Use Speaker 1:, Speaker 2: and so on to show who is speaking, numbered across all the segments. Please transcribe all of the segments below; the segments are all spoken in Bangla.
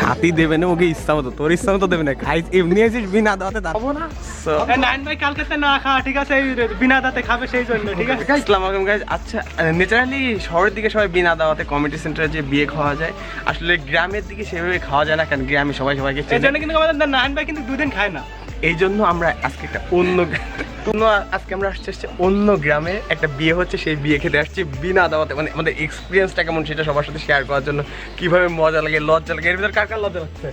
Speaker 1: খাতি দেবে না ওকে ইচ্ছা মতো তোর ইচ্ছা মতো দেবে না। খাই এমনি আছিস বিনা
Speaker 2: দাঁতে খাব ভাই না খা ঠিক আছে? বিনা খাবে সেই জন্য ঠিক আছে?
Speaker 1: আচ্ছা ন্যাচারালি শহরের দিকে সবাই বিনা দাওয়াতে কমিটি সেন্টারে যে বিয়ে খাওয়া যায় আসলে গ্রামের দিকে সেভাবে খাওয়া যায় না গ্রামে সবাই সবাইকে
Speaker 2: কিন্তু ভাই কিন্তু খায় না।
Speaker 1: এই জন্য আমরা আজকে একটা অন্য অন্য আজকে আমরা আসছি হচ্ছে অন্য গ্রামে। একটা বিয়ে হচ্ছে সেই বিয়ে খেতে আসছি বিনা দাওয়াতে। মানে আমাদের এক্সপিরিয়েন্সটা কেমন সেটা সবার সাথে শেয়ার করার জন্য। কীভাবে মজা লাগে লজ্জা লাগে এর ভিতরে কার কার লজ্জা লাগছে।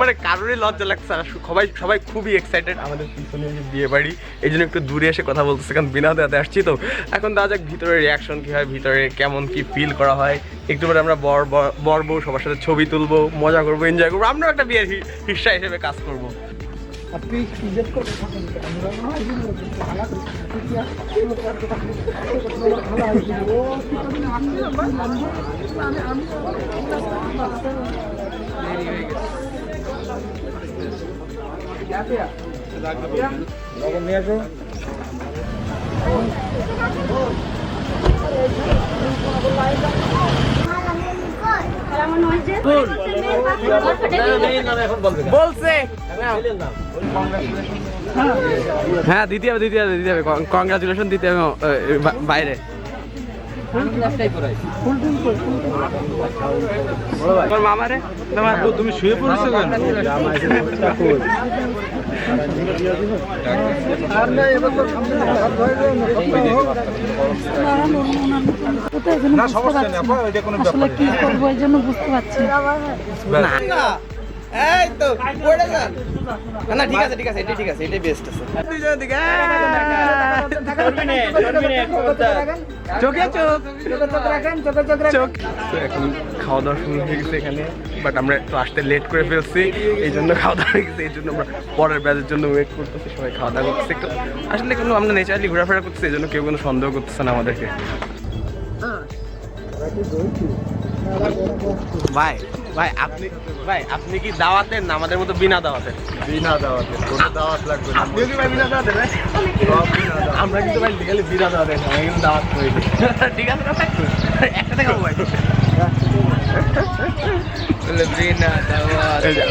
Speaker 1: মানে কারোরই লজ্জা লাগছে না। সবাই সবাই খুবই এক্সাইটেড আমাদের পিছনে যে বিয়ে বাড়ি। এই জন্য একটু দূরে এসে কথা বলতেছে কারণ বিনা দাদাতে আসছি তো। এখন দেখা যাক ভিতরে রিয়াকশন কি হয় ভিতরে কেমন কি ফিল করা হয়। একটু পরে আমরা বর, বর- বউ সবার সাথে ছবি তুলবো, মজা করব এনজয় করব, আমরাও একটা বিয়ের হি- হিস্সা হিসেবে কাজ করব। বলছে। হ্যাঁ দিতে হবে দিতে হবে দিতে হবে। কংগ্রাচুলেশন দিতে হবে বাইরে। তোমার মামারে? তোমার
Speaker 3: তুমি শুয়ে পড়েছো কেন? এটা
Speaker 4: আসলে কি করব এই জন্য বুঝতে পারছি না।
Speaker 1: এই তো পড়ে যান না ঠিক আছে ঠিক আছে এটাই ঠিক আছে এটাই বেস্ট আছে। দুইজনের দিকে চোখে চোখ। চোখ। তো এখন খাওয়া দাওয়া শুরু হয়ে গেছে এখানে বাট আমরা একটু আসতে লেট করে ফেলছি, এই জন্য খাওয়া দাওয়া হয়ে গেছে, এই জন্য আমরা পরের ব্যাচের জন্য ওয়েট করতেছি, সবাই খাওয়া দাওয়া করতেছে, একটু আসলে কোনো আমরা নেচারালি ঘোরাফেরা করতেছি, এই জন্য কেউ কোনো সন্দেহ করতেছে না আমাদেরকে। ভাই ভাই আপনি ভাই আপনি কি দাওয়াতের না? আমাদের মতো বিনা দাওয়াতের
Speaker 3: বিনা দাওয়াতে কোনো দাওয়াত লাগবে না।
Speaker 1: আপনিও কি ভাই বিনা ভাই। আমরা কিন্তু ভাই লিগালি বিনা আমরা কিন্তু দাওয়াত করি ঠিক আছে না ভাই একসাথে খাব ভাই।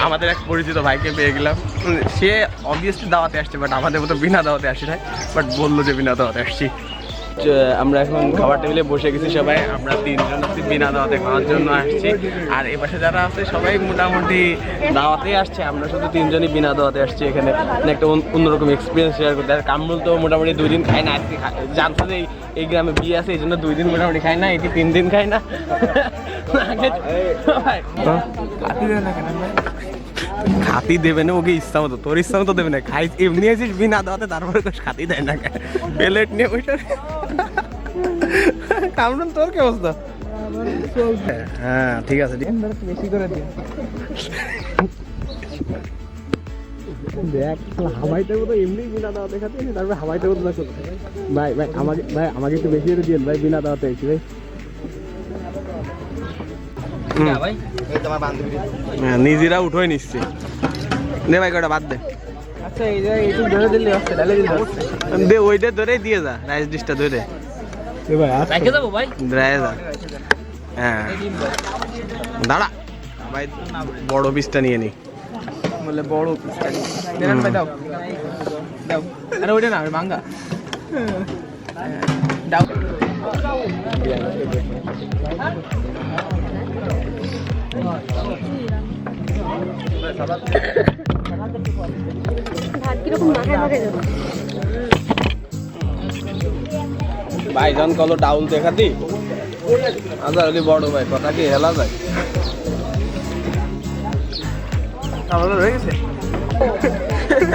Speaker 1: আমাদের এক পরিচিত ভাইকে পেয়ে গেলাম। সে অবভিয়াসলি দাওয়াতে আসছে বাট আমাদের মতো বিনা দাওয়াতে আসে নাই। বাট বলল যে বিনা দাওয়াতে আসছি। আমরা এখন খাবার টেবিলে বসে গেছি সবাই। আমরা তিনজন আছি বিনা দাওয়াতে খাওয়ার জন্য আসছি। আর এ পাশে যারা আছে সবাই মোটামুটি দাওয়াতে আসছে। আমরা শুধু তিনজনই বিনা দাওয়াতে আসছি এখানে। মানে একটা অন্য- অন্যরকম এক্সপিরিয়েন্স শেয়ার করতে। আর কামরুল তো মোটামুটি দুই দিন খায় না। আজকে জানতো যে এই- এই গ্রামে বিয়ে আছে এই জন্য দুই দিন মোটামুটি খায় না এটি তিন দিন খায় না। ভাই, খাতি দেবে না? খাতি ওকে ইচ্ছা মতো, তোর ইচ্ছা মতো দেবে না, খাই এমনি আছিস বিনা দাওয়াতে, তারপরে তোর খাতি দেয় না প্লেট নিয়ে ওইটা কামরুল, তোর কি অবস্থা? হ্যাঁ ঠিক আছে
Speaker 2: বেশি করে দিন
Speaker 1: দেখ হাওয়াইটার মতো এমনি বিনা দাওয়া দেখাতে তারপরে হাওয়াইটার মতো ভাই ভাই, আমাকে ভাই, আমাকে একটু বেশি করে দিন ভাই, বিনা দাওয়াতে এসেছি ভাই। হ্যাঁ নিজেরা উঠোই নিচ্ছি। দে ভাই কটা বাদ দে।
Speaker 2: আচ্ছা
Speaker 1: দে ওইটা ধরেই দিয়ে যা রাইস ডিশটা ধরে। যা। হ্যাঁ। দাঁড়া ভাই বড় পিসটা নিয়ে নি।
Speaker 2: বলে বড় পিসটা দেন ভাই দাও দাও আরে ওইটা না মাঙ্গা। দাও।
Speaker 4: ভাত কীরকম মাখা যাবে?
Speaker 1: ভাইজান কলো ডাউল দেখাতি আচ্ছা যদি বড় ভাই কথা কি হেলা যায়?
Speaker 2: আমাদের হয়ে গেছে?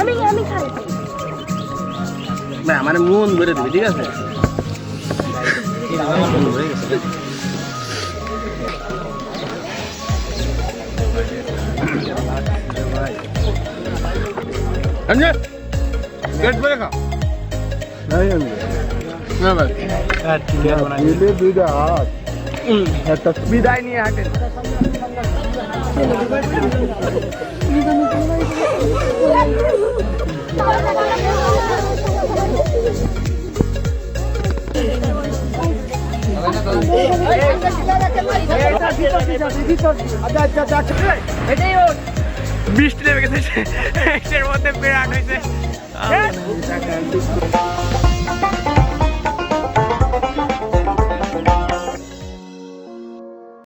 Speaker 4: আমি আমি খাই
Speaker 1: না মানে মন ভরে দিবি ঠিক আছে
Speaker 2: সঞ্জয় গেট বলে খা
Speaker 3: নাই আনবে
Speaker 2: না ভাই
Speaker 3: দিলে দুইটা হাত একটা
Speaker 2: বিদায় নিয়ে হাঁটেন
Speaker 1: বৃষ্টি নেমে গেছে। মধ্যে বিরাট হয়েছে।